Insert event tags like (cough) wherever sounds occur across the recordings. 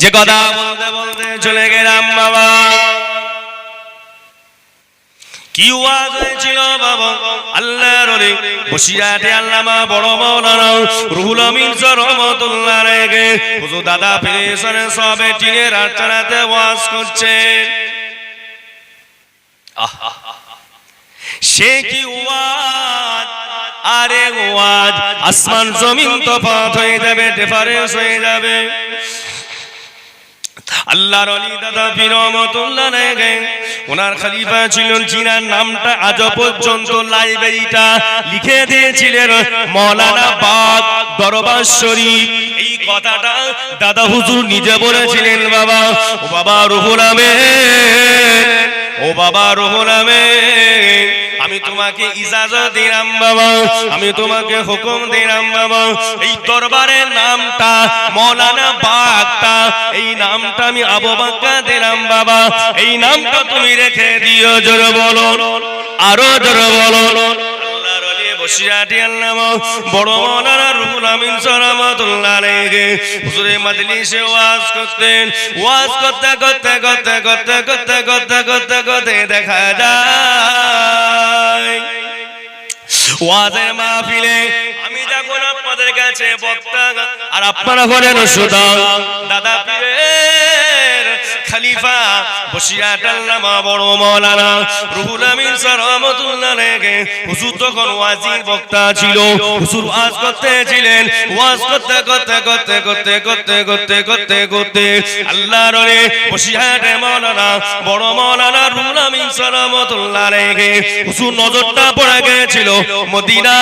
যে কথা বলতে বলতে চলে গেলাম বাবা। কি ওয়াজ হয়েছিল বাবা? আল্লাহর ওলি বসিরাতে আল্লামা বড় মাওলানা রুহুল আমিন রহমাতুল্লাহ রেগে হুজুর দাদা ফিরেশনে সবে টিনের আটচানাতে ওয়াজ করছে। সে কি ওয়াজ? আরে ওয়াজ, আসমান জমিন তফাত হয়ে যাবে ডিফারেন্স হয়ে যাবে। আল্লাহর অলি দাদা রেগে ওনার খলিফা ছিলেন জিনার নামটা আজ পর্যন্ত লাইব্রেরিটা লিখে দিয়েছিলেন। মৌলানা বাগ দরবার শরীফ। এই কথাটা দাদা হুজুর নিজে বলেছিলেন, বাবা। ও বাবা রুহুল আমিন। ও বাবা রুহুল আমিন। আমি তোমাকে ইজাজত দিলাম বাবা। আমি তোমাকে হুকুম দিলাম বাবা। এই দরবারের নামটা, মৌলানা বাগটা, এই নামটা আমি আবু বাক্কা দিলাম বাবা। এই নামটা তুমি রেখে দিও, জোরে বলো। আরও জোরে বলো। দেখা যায়। ওয়াজের মাহফিলে আমি যখন আপনাদের কাছে বক্তা আর আপনারা করেন শ্রোতা দাদা পীরের খলিফা নজরটা পড়ে গিয়েছিল মদিনা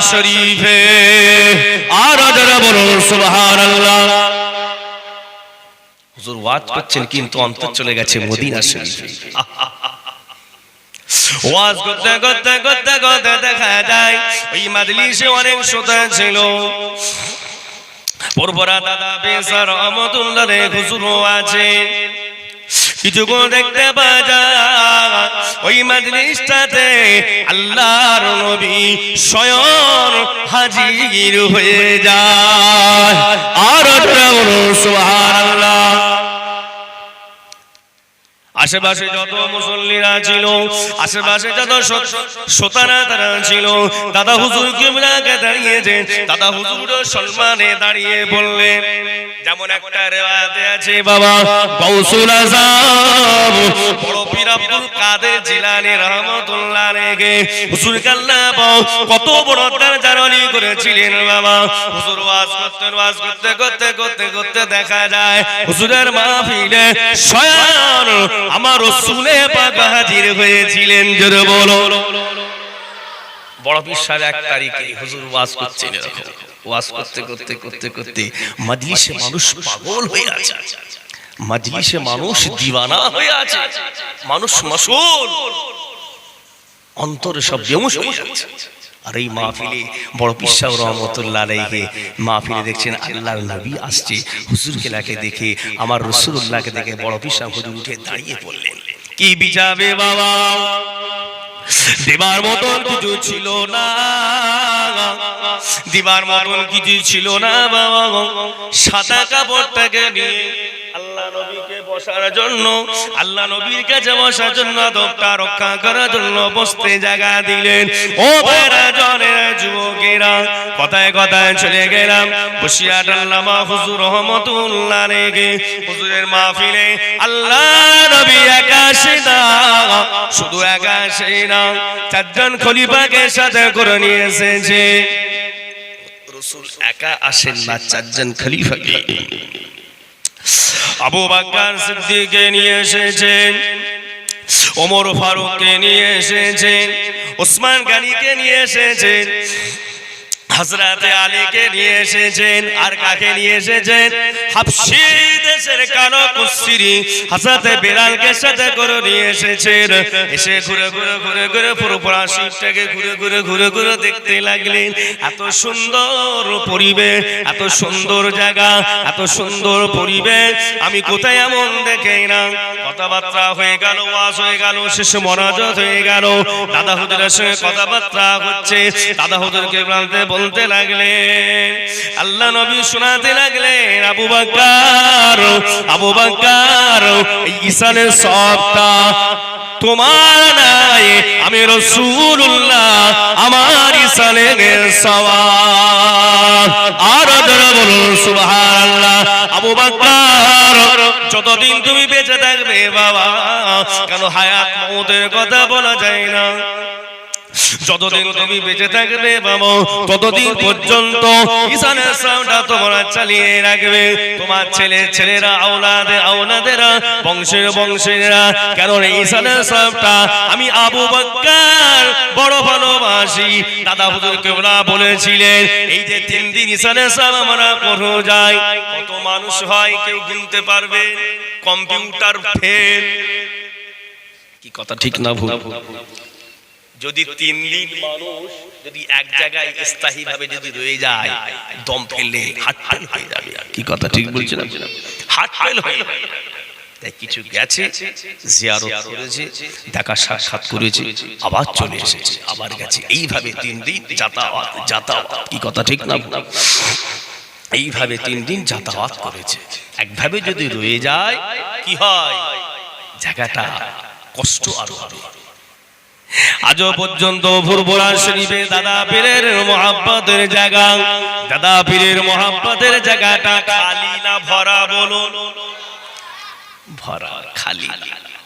শরীফে। আর ওয়াজ করছেন কিন্তু অন্তর চলে গেছে মদিনা শরীফে। (laughs) ওয়াজ করতে করতে করতে করতে দেখা যায় ওই মাজলিসে অনেক শ্রোতা ছিল। পরপরা দাদা বেসার রহমতুল্লাহ রে হুজুরও আছে। কিছুক্ষণ দেখতে পাওয়া যায় ওই মাজলিসটাতে আল্লাহর নবী স্বয়ং হাজির হয়ে যায়। আর সুবহানাল্লাহ। আশেপাশে যত মুসল্লিরা ছিল, আশেপাশে যত শ্রোতারা তারা ছিল, দাদা হুজুর কিবলাকে দাঁড়িয়েছেন দাদা হুজুর সম্মানে দাঁড়িয়ে বললেন যেমন একটা রেওয়াতে আছে, বাবা বড় পীর আব্দুল কাদের জিলানী আলাইহি, হুজুর কত বড় তার করেছিলেন, বাবা। হুজুর ওয়াজ করতে ওয়াজ করতে করতে করতে করতে দেখা যায়, হুজুরের মাহফিলে স্বয়ং আমার রসুলে পাক হাজির হয়েছিলেন, জোরে বলো। বড় বিশ্বাস এক তারিখে হুজুর ওয়াজ করছেন ওয়াজ করতে করতে করতে করতে মজলিসে মানুষ পাগল হয়ে আছে। মজলিসে মানুষ দিওয়ানা হয়ে আছে। মানুষ মশহুর অন্তরে সব বেমুশ হয়ে যাচ্ছে আর এই মাহফিলে বড় পিসাব রহমতুল্লাহ আলাইহি। মাহফিলে দেখছেন আল্লাহর নবী আসছে হুজুর খেলাকে দেখে, আমার রসুল্লাহকে দেখে বড় পিসাব হুজুর উঠে দাঁড়িয়ে পড়লেন। কি বিচাবে বাবা? দেবার মতন কিছু ছিল না। দিবার মতন কিছু ছিল না বাবা। সাদা কাপড়টাকে নিয়ে আল্লাহ নবীকে বসার জন্য, আল্লাহ নবীর কাছে বসার জন্য দোপটা রক্ষা করার জন্য বসতে জায়গা দিলেন। ও ভাইরা যুবকেরা। কথায় কথায় চলে গেলাম। হুজুর রহমতুল্লাহ রেগে হুজুরের আল্লাহ একাশে না, শুধু একাশে না, চারজন খলিফাকে সাথে করে নিয়ে এসেছে। একা আসেন না, চারজন খলিফাকে। আবু বাক্কার সিদ্দিককে নিয়ে এসেছেন। ওমর ফারুককে নিয়ে এসেছেন ওসমান গানিকে নিয়ে এসেছেন হজরতে আলীকে নিয়ে এসেছেন আর কাকে নিয়ে এসেছেন? হাফসি দেশের কালো কুস্তিরি হজরতে বেলালকে সাথে করে নিয়ে এসেছেন। এসে ঘুরে ঘুরে ঘুরে ঘুরে পুরো শিবটাকে ঘুরে ঘুরে ঘুরে ঘুরে দেখতে লাগলেন। এত সুন্দর পরিবেশ, এত সুন্দর জায়গা, এত সুন্দর পরিবেশ। আমি কোথায় এমন দেখে না কথাবার্তা হয়ে গেল, ওয়াজ হয়ে গেল, শেষ মনাজত হয়ে গেল। দাদা হুজুরের সঙ্গে কথাবার্তা হচ্ছে। দাদা হুজুরকে বলতে বল বলতে লাগলেন আল্লাহ নবী শোনাতে লাগলেন আবু বাক্কার আবু বাক্কার ঈশানের সবটা তোমার নাই, আমি রসুল্লাহ আমার ঈশানের সওয়াব। আর বলুন, সুবহানাল্লাহ, আবু বাক্কার যতদিন তুমি বেঁচে থাকবে বাবা, কেন হায়াত মৌতের কথা বলা যায় না? যতদিন তুমি বেঁচে থাকবে বাবা ততদিন পর্যন্ত ঈশানের সাউন্ডটা তোমরা চালিয়ে রাখবে। তোমার ছেলে ছেলেরা আওলাদে আওলাদেরা বংশের বংশেরা কারণ ঈশানের সাউন্ডটা আমি আবু বক্কর বড় ভালোবাসি। দাদা হুজুর কেবলা বলেছিলেন এই যে তিন দিন ঈশানের সাহেব আমরা পড়ো যাই কত মানুষ হয় কেউ গুনতে পারবে কম্পিউটার ফেল। কি কথা ঠিক না ভুল? যদি তিন দিন মানুষ যদি এক জায়গায় স্থায়ী ভাবে যদি রয়ে যায়, দম ফেললে হার্ট ফেল হয়ে যাবে। কি কথা, ঠিক বলছিলাম হার্ট ফেল হয়ে যাবে। তাই কিছু গেছে, জিয়ারত করেছে, দেখা সাক্ষাৎ করেছে, আবার চলে এসেছে, আবার গেছে। এইভাবে তিন দিন যাতায়াত যাতায়াত। কি কথা, ঠিক না? এইভাবে তিন দিন যাতায়াত করেছে। একভাবে যদি রয়ে যায়, কি হয়? জায়গাটা কষ্ট আরও হবে। আজও পর্যন্ত দাদা পীরের মোহাব্বতের জায়গা। দাদা পীরের মোহাব্বতের জায়গাটা খালি না ভরা বলুন? ভরা, খালি।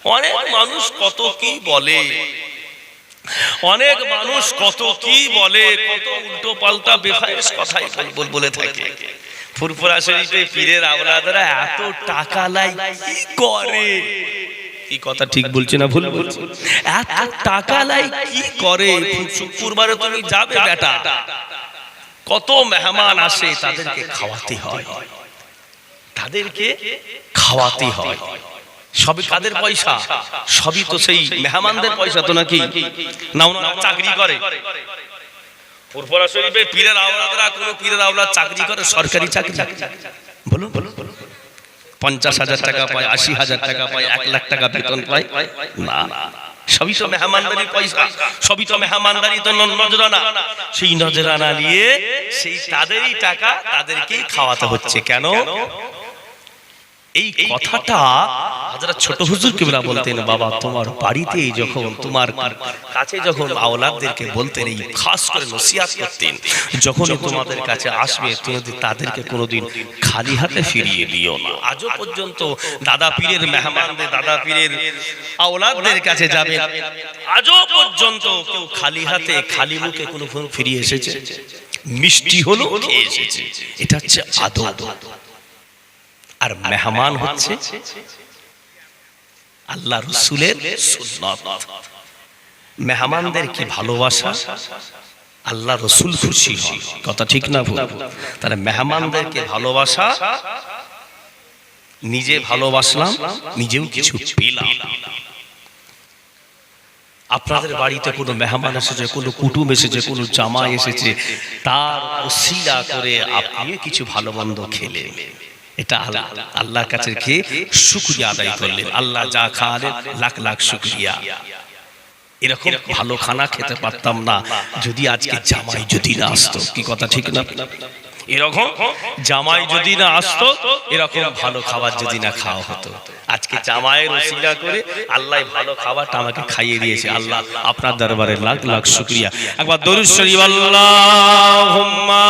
অনেক মানুষ কত কি বলে? অনেক মানুষ কত কি বলে? কত উল্টো পাল্টা বেফাইস কথাই বল- বলে থাকে। ফুরফুরা শরীফে পীরের আওলাদরা এত টাকা লাই কি করে? কথা ঠিক বলছি না ভুল বলছি? এত টাকা কি করে? তুমি যাবে বেটা। কত মেহমান আসে তাদেরকে খাওয়াতে হয়। তাদেরকে খাওয়াতে হয়। সবই কাদের পয়সা? সবই তো সেই মেহমানদের পয়সা তো নাকি? না ওনারা চাকরি করে। শরীফে পীরের আওলাদরা কোন পীরের আওলাদ চাকরি করে, সরকারি চাকরি। বলুন বলুন। পঞ্চাশ হাজার টাকা পায় আশি হাজার টাকা পায় এক লাখ টাকা বেতন পায়? না। সবই তো মেহমানদারি পয়সা। সবই তো মেহমানদারি তো নজরানা। সেই নজরানা নিয়ে সেই তাদেরই টাকা তাদেরকেই খাওয়াতে হচ্ছে। কেন? এই কথাটা ছোট হুজুর কিবলা বলতেন, বাবা, তোমার বাড়িতে যখন, তোমার কাছে যখন আওলাদদেরকে বলতেন, এই খাস করে নসিহাত করতেন যখন তোমাদের কাছে আসবে, তুমি তাদেরকে কোনোদিন খালি হাতে ফিরিয়ে দিও না। আজও পর্যন্ত দাদা পীরের মেহমানদের, দাদা পীরের আওলাদদের কাছে যাবে। আজও পর্যন্ত কেউ খালি হাতে, খালি মুখে কোনো ফিরিয়ে এসেছে? মিষ্টি হলো এসেছে? এটা হচ্ছে আদব। আর মেহমান হচ্ছে আল্লাহ রসুলের সুন্নত। মেহমানদের কি ভালোবাসা? আল্লাহ রসুল খুশি কথা ঠিক না তাহলে মেহমানদেরকে ভালোবাসা? নিজে ভালোবাসলাম, নিজেও কিছু পেলাম। আপনাদের বাড়িতে কোনো মেহমান এসেছে, কোনো কুটুম এসেছে, কোনো জামাই এসেছে, তার ওসিলা করে আপনিও কিছু ভালো মন্দ খেলে এটা আল্লাহ। আল্লাহর কাছে খেয়ে শুক্রিয়া আদায় করলেন। আল্লাহ যা খাওয়ালেন, লাখ লাখ শুক্রিয়া। এরকম ভালো খানা খেতে পারতাম না। যদি আজকে জামাই যদি না আসতো, কি কথা ঠিক না? এরকম জামাই যদি না আসতো, এরকম ভালো খাবার যদি না খাওয়া হতো। আজকে জামাইয়ের ওসিলা করে আল্লাহ ভালো খাবারটা আমাকে খাইয়ে দিয়েছে। আল্লাহ আপনার দরবারে লাখ লাখ শুক্রিয়া। একবার দরুদ শরীফ, আল্লাহুম্মা।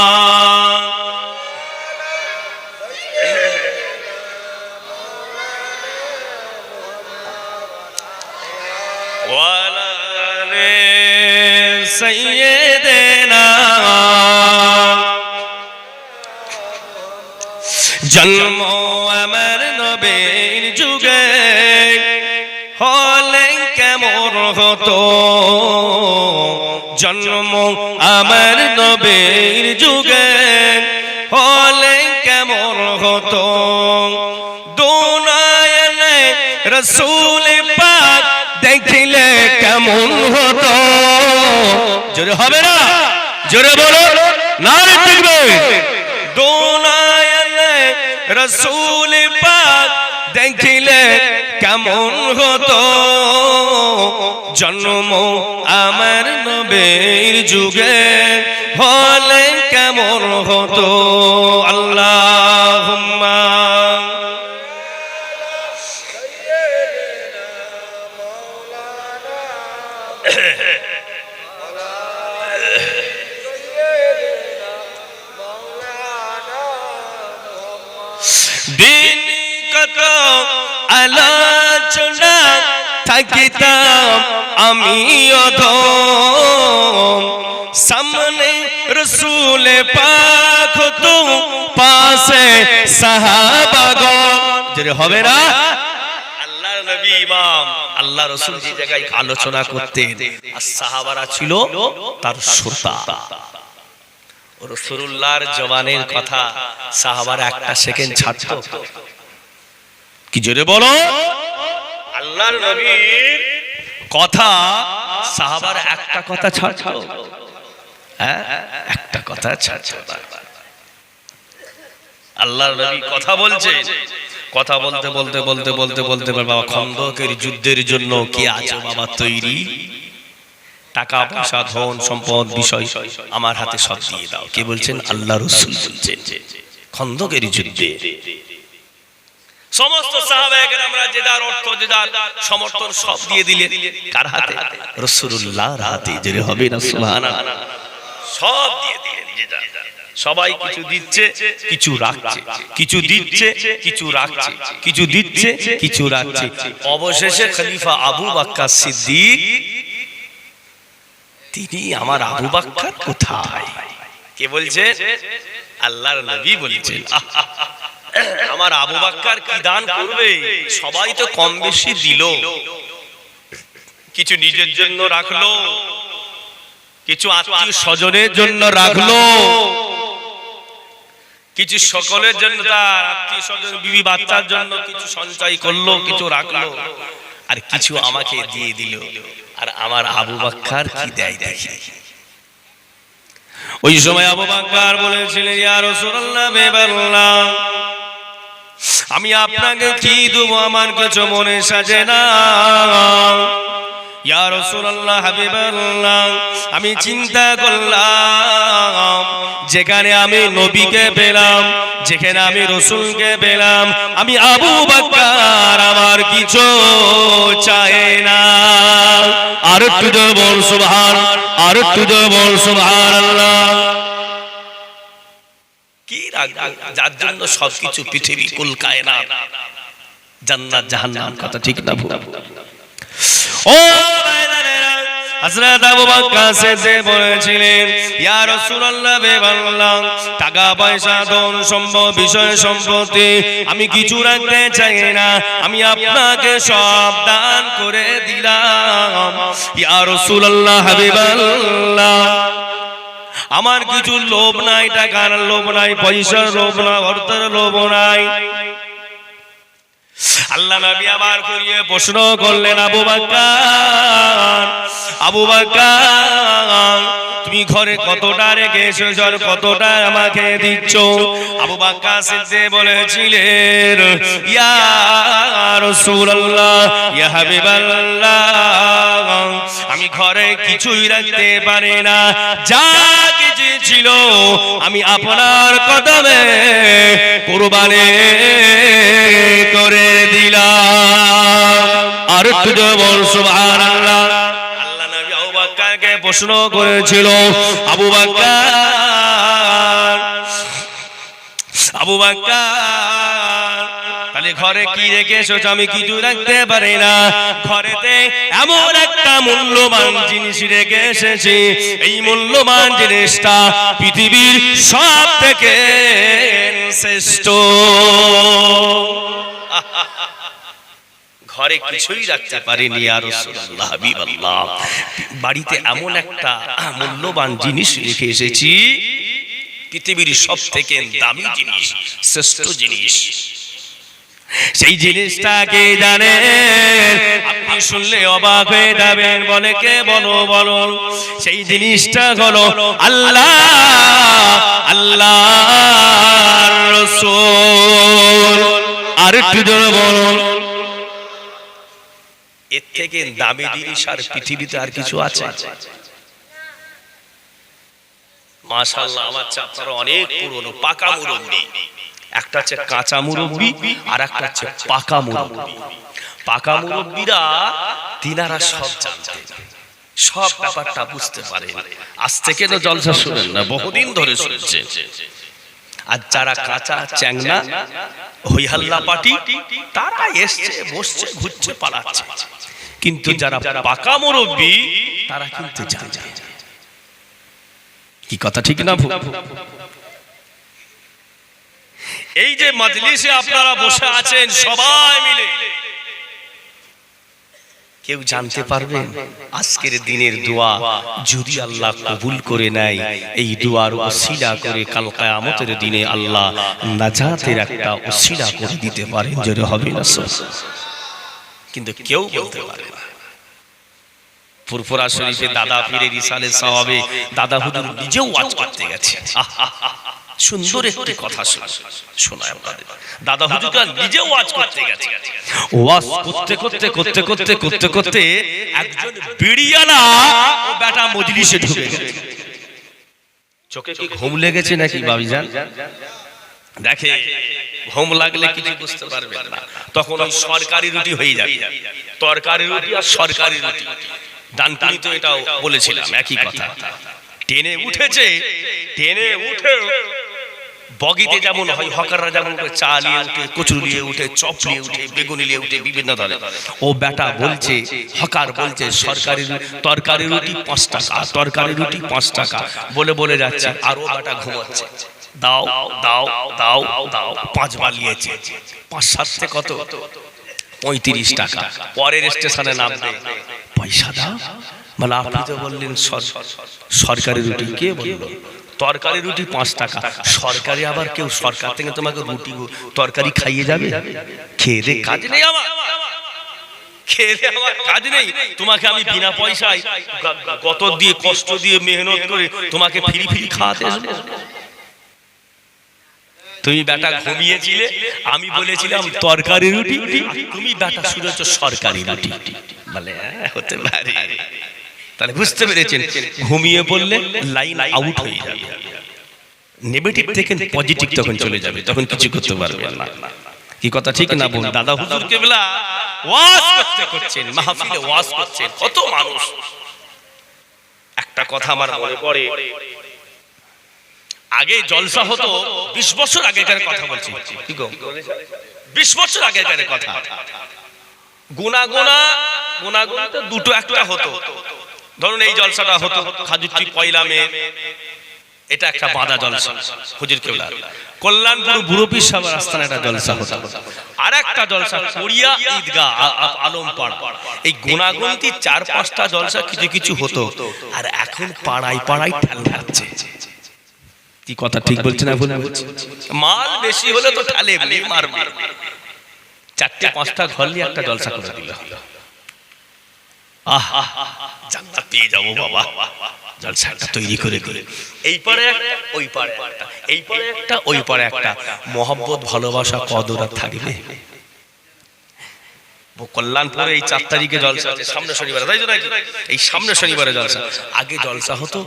জন্ম আমার নবীর যুগে হলে কেমন হতো জন্ম আমার নবীর যুগে হলে কেমন হতো দুনায়নে রসুল জোরে বলো না রে টিকবে দুনায়নে রসুল পাক দেখিলে কেমন হতো? জন্ম আমার নবীর যুগে। হলে থাকিতাম আমি সামনে রসুল পাক তো পাশে সাহাবাগণ যদি হবে না? আলোচনা তার জবানের কথা সাহাবারা একটা সেকেন্ড কি জোরে বলো? আল্লাহর নবীর কথা সাহাবার একটা কথা ছাড়ছো হ্যাঁ? একটা কথা ছাড়ছো আল্লাহর নবী কথা বলছে। কথা বলতে বলতে বলতে বলতে বলতে বাবা খন্দকের যুদ্ধের জন্য কি আছে বাবা তৈরি? টাকা, পয়সা, ধন, সম্পদ, বিষয় আমার হাতে সব দিয়ে দাও। কে বলছেন? আল্লাহ রসুল বলছেন। খন্দকের যুদ্ধে। সমস্ত সমর্থন সব দিয়ে দিলে, কার হাতে? রসুল্লাহর হাতে হবে না সব দিয়ে সবাই কিছু দিচ্ছে, কিছু রাখছে। কিছু দিচ্ছে, কিছু রাখছে। কিছু দিচ্ছে, কিছু রাখছে। অবশেষে খলিফা আবু বাক্কা সিদ্দিক, তিনি আমার আবু বাক্কার কোথায়? কে বলছে? আল্লাহর নবী বলছেন। আমার আবু বাক্কার কি দান করবে? সবাই তো কম বেশি দিল। কিছু নিজের জন্য রাখল, কিছু আত্মীয় স্বজনের জন্য রাখল, কিছু সকলের জন্য তার আত্মীয় স্বজন, বিবি বাচ্চার জন্য কিছু সঞ্চয় করল, কিছু রাখল, আর কিছু আমাকে দিয়ে দিল। আর আমার আবু বাক্কার কি দেয় দেখি। ওই সময় আবু বাক্কার বলেছিলেন, ইয়া রাসূলুল্লাহ বেবাল্লাহ আমি আপনাকে কি দেবো? আমার কিছু মনে সাজে না। আমি চিন্তা করলাম যেখানে আমি নবীকে পেলাম যেখানে আমি রসুলকে পেলাম আমি আবু বাক্কার আমার কিছু চায় না। আর একটু বল সুবহান আর একটু বল সুবহানাল্লাহ। যার জন্য সবকিছু পৃথিবী কুলকায় না জান্নাত, জাহান্নাম কথা ঠিক না ও হযরত আবু বকর বলেছিলেন, ইয়া রাসূলুল্লাহ বেবাল্লাহ টাকা, পয়সা, ধন, সম্পদ, বিষয়, সম্পত্তি আমি কিছু রাখতে চাই না। আমি আপনাকে সব দান করে দিলাম। ইয়া রাসূলুল্লাহ আমার কিছু লোভ নাই, টাকার লোভ নাই, পয়সার লোভ না অর্থের লোভ নাই। আল্লাহ নবী আবার করিয়ে প্রশ্ন করলেন, আবু বাক্কার আবু বাক্কার, তুমি ঘরে কতটা রেখে এসেছ আর কতটা আমাকে দিচ্ছ? আবু বাক্কা সিদ্ধে বলেছিলেন, ইয়া রাসূলুল্লাহ, ইয়া হাবিবাল্লাহ, আমি ঘরে কিছুই রাখতে পারি না। যা কিছু ছিল। আমি আপনার কদমে কোরবানে করে দিলাম। আর আল্লাহ নবী আবু বকরকে প্রশ্ন করেছিল, আবু বকর আবু বকর তাহলে ঘরে কি রেখে এসেছ আমি কিছু রাখতে পারি না? ঘরেতে এমন একটা মূল্যবান জিনিস রেখে এসেছি। এই মূল্যবান জিনিসটা পৃথিবীর সব থেকে শ্রেষ্ঠ। ঘরে কিছুই রাখতে পারিনি, আর বাড়িতে এমন একটা মূল্যবান জিনিস রেখে এসেছি, পৃথিবীর সব থেকে দামি জিনিস, শ্রেষ্ঠ জিনিস। সেই জিনিসটাকে জানে আপনি শুনলে অবাক হয়ে যাবেন, বলে কে বলো বলো। সেই জিনিসটা হলো আল্লাহ আল্লাহ আর একটু জোরে বলুন। এর থেকে দামি জিনিস আর পৃথিবীতে আর কিছু আছে? মাশাআল্লাহ, আমার চেয়ে অনেক পুরনো, পাকা মুরব্বি। একটা হচ্ছে কাঁচা মুরব্বি আর একটা হচ্ছে পাকা মুরব্বি। পাকা মুরব্বিরা তিনারা সব জানতেন। সব ব্যাপারটা বুঝতে পারেন। আজ থেকে তো জলসা শুনেন না, বহুদিন ধরে শুনছেন। আর যারা কাঁচা চ্যাংনা হইহাল্লা পাটি তারা এসছে, বসছে, ঘুরছে, পালাচ্ছে। কিন্তু যারা পাকা মুরব্বি, তারা কিন্তু জানে। কি কথা, ঠিক না ভুল? এই যে মজলিসে আপনারা বসে আছেন সবাই মিলে। কেউ জানতে পারবেন আজকের দিনের দোয়া যদি আল্লাহ কবুল করে নেয় এই দোয়ার ওসিলা করে কাল কিয়ামতের দিনে আল্লাহ নাজাতের একটা ওসিলা করে দিতে পারেন যদি হবে না। কিন্তু কেউ বলতে পারে না। ফুরফুরা শরীফে দাদা পীরের ইসালে সাহাবে দাদা হুজুর নিজেও ওয়াজ করতে গেছে। সুন্দর একটি কথা শোনায় আপনাদের দাদা হুজুরটা নিজেও ওয়াজ করতে গেছে ওয়াজ করতে করতে করতে করতে করতে করতে একজন বিড়িয়ালা ও বেটা মজলিসে ঢুকে গেছে চোখে কি ঘুম লেগেছে নাকি বাবিজান দেখে ঘুম লাগলে কিছু বুঝতে পারবে না তখন ওই সরকারি রুটি হয়ে যাবে তরকারি রুটি আর সরকারি রুটি ডানপুরি তো এটাও বলেছিলাম একই কথা টেনে উঠেছে টেনে উঠে বগিতে যেমন হয় হকাররা যেমন করে চা নিয়ে উঠে কচুরি নিয়ে উঠে চপ নিয়ে উঠে বেগুনি নিয়ে উঠে বিভিন্ন ধরনের ও বেটা বলছে হকার বলছে সরকারি তরকারি রুটি পাঁচ টাকা তরকারি রুটি পাঁচ টাকা। বলে বলে যাচ্ছে আর ও বেটা ঘুমাচ্ছে। দাও দাও দাও দাও পাঁচবার নিয়েছে। পাঁচ সাততে কত? পঁয়ত্রিশ টাকা। পরের স্টেশনে নামবে। পয়সা দাও? বলে আপনি তো বললেন সরকারি রুটি। কে বলল? তরকারি রুটি পাঁচ টাকা। সরকারি আবার কেউ সরকার থেকে তোমাকে রুটি তরকারি খাইয়ে যাবে? খেয়ে কাজ নেই আমার। খেয়ে আমার কাজ নেই। তোমাকে আমি বিনা পয়সায় দিয়ে কষ্ট দিয়ে মেহনত করে তোমাকে খাওয়াতে তুমি বেটা আমি বলেছিলাম তরকারি রুটি তুমি বেটা শুনেছ সরকারি রুটি। বলে হ্যাঁ, হতে পারে। তাহলে বুঝতে পেরেছেন, ঘুমিয়ে পড়লে লাইন আউট হয়ে যাবে। নেগেটিভ থেকে পজিটিভ তখন চলে যাবে, তখন কিছু করতে পারবেন না। কি কথা ঠিক না বোন দাদা হুজুর কেবলা ওয়াজ করতে করছেন, মাহফিলে ওয়াজ করছেন, কত মানুষ। একটা কথা আমার মনে পড়ে। আগে জলসা হতো, বিশ বছর আগেকার কথা বলছি। বিশ বছর আগেকার কথা। গুনা গুনা গুনা গুনা দুটো একটা হতো। ধরুন এই জলসাটা হতো খাজুরটি পয়লা মে। এটা একটা বাঁধা জলসা। হুজুর কেবলা কল্যাণপুর বুড়ো পীর সাহেবের আস্থানে একটা জলসা হতো। আর একটা জলসা। কোরিয়া ঈদগাহ আ- আ- আলমপাড়া। এই গুণাগুন্তি চার পাঁচটা জলসা কিছু কিছু হতো। আর এখন পাড়ায় পাড়ায় ঠেল খাচ্ছে কি কথা ঠিক বলছে না ভুল বলছে? মাল বেশি হলে তো ঠালে মারবে। চারটে পাঁচটা ঘর নিয়ে একটা জলসা করে দিল। আহ, জান্নাত পেয়ে যাব বাবা। জলসাটা তৈরি করে দিলে এই পারে ওই এই পারে একটা, ওই একটা। মোহাম্মত ভালোবাসা, কদর থাকবে। কল্যাণপুরে এই চার তারিখে জলসা আছে সামনে শনিবারে, তাই তো নাকি? এই সামনে শনিবারে জলসা। আগে জলসা হতো,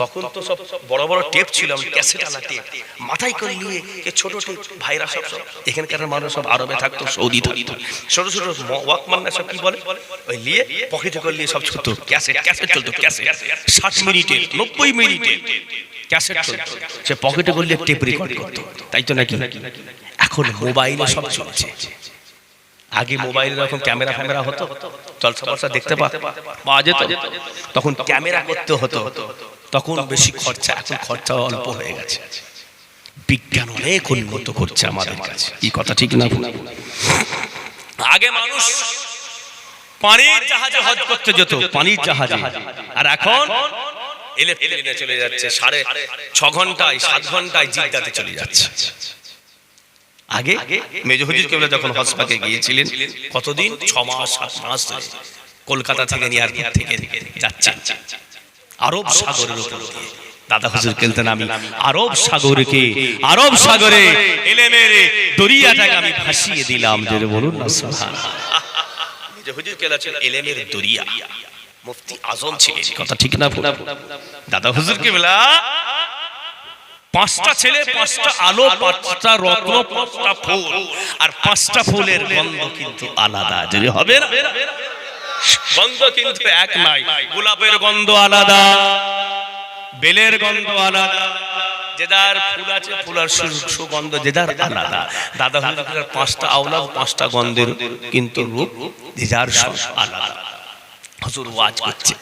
তখন তো সব বড় বড় টেপ ছিল ক্যাসেট আলা টেপ। মাথায় করে নিয়ে ছোট টেপ, ভাইরা সব সব, এখানকার মানুষ সব আরবে থাকতো, সৌদি থাকতো। ছোট ছোট ওয়াকমানরা সব কি বলে? ওই নিয়ে পকেটে করে নিয়ে সব ছোট ক্যাসেট ক্যাসেট চলতো, ক্যাসেট। ষাট মিনিটে নব্বই মিনিটে ক্যাসেট চলতো। সে পকেটে করলে টেপ রেকর্ড করতো, তাই তো নাকি? এখন মোবাইলে সব চলছে। আগে মোবাইলে যখন ক্যামেরা ফ্যামেরা হতো জলসা ফলসা দেখতে পাওয়া যেত। তখন ক্যামেরা করতে হতো। তখন বেশি খরচা এখন খরচা অল্প হয়ে গেছে। বিজ্ঞান অনেক উন্নত করছে আমাদের কাছে। এই কথা ঠিক না আগে মানুষ পানির জাহাজে হজ করতে যেত পানির জাহাজে। আর এখন ইলেকট্রিকে চলে যাচ্ছে সাড়ে ছ ঘন্টায় সাত ঘন্টায় জিদ্দাতে চলে যাচ্ছে। আগে মেজো হুজুর কেবলা যখন হজ পাকে গিয়েছিলেন কতদিন? ছ মাস সাত মাস ধরে কলকাতা থেকে এয়ারপোর্ট থেকে যাচ্ছেন। আরব সাগরের উপর দিয়ে। দাদা হুজুর খেলতেন আমি আরব সাগরকে আরব সাগরে এলেমের দরিয়াটাকে আমি ভাসিয়ে দিলাম যে বলুন না সুবহানাল্লাহ। (laughs) মেজো হুজুর কেলা ছিল এলেমের দরিয়া। মুফতি আজম ছিলেন। কথা ঠিক না? দাদা হুজুর কেবলা পাঁচটা ছেলে পাঁচটা আলো পাঁচটা রত্ন পাঁচটা ফুল। আর পাঁচটা ফুলের গন্ধ কিন্তু আলাদা। যদি হবে না? গন্ধ কিন্তু এক নাই। গোলাপের গন্ধ আলাদা। বেলের গন্ধ আলাদা। যেদার ফুল আছে ফুলার সুগন্ধ যেদার আলাদা। দাদা হুজুরের পাঁচটা আওলাদ পাঁচটা গন্ধের কিন্তু রূপ যেদার সব আলাদা। হুজুর ওয়াজ করছে।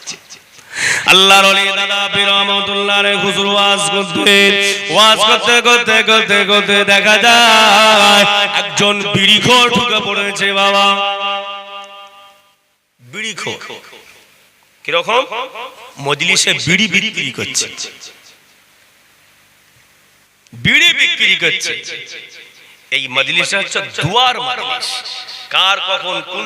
আল্লাহর ওলি দাদা পীর রহমাতুল্লাহর হুজুর ওয়াজ করতে ওয়াজ করতে করতে করতে করতে দেখা যায়, একজন বিড়িখোর ঢুকে পড়েছে বাবা। বিড়িখোর কীরকম? মজলিসে বিড়ি বিক্রি করছে। বিড়ি বিক্রি করছে। এই মজলিসে হচ্ছে দুয়ার মজলিস। কার কখন কোন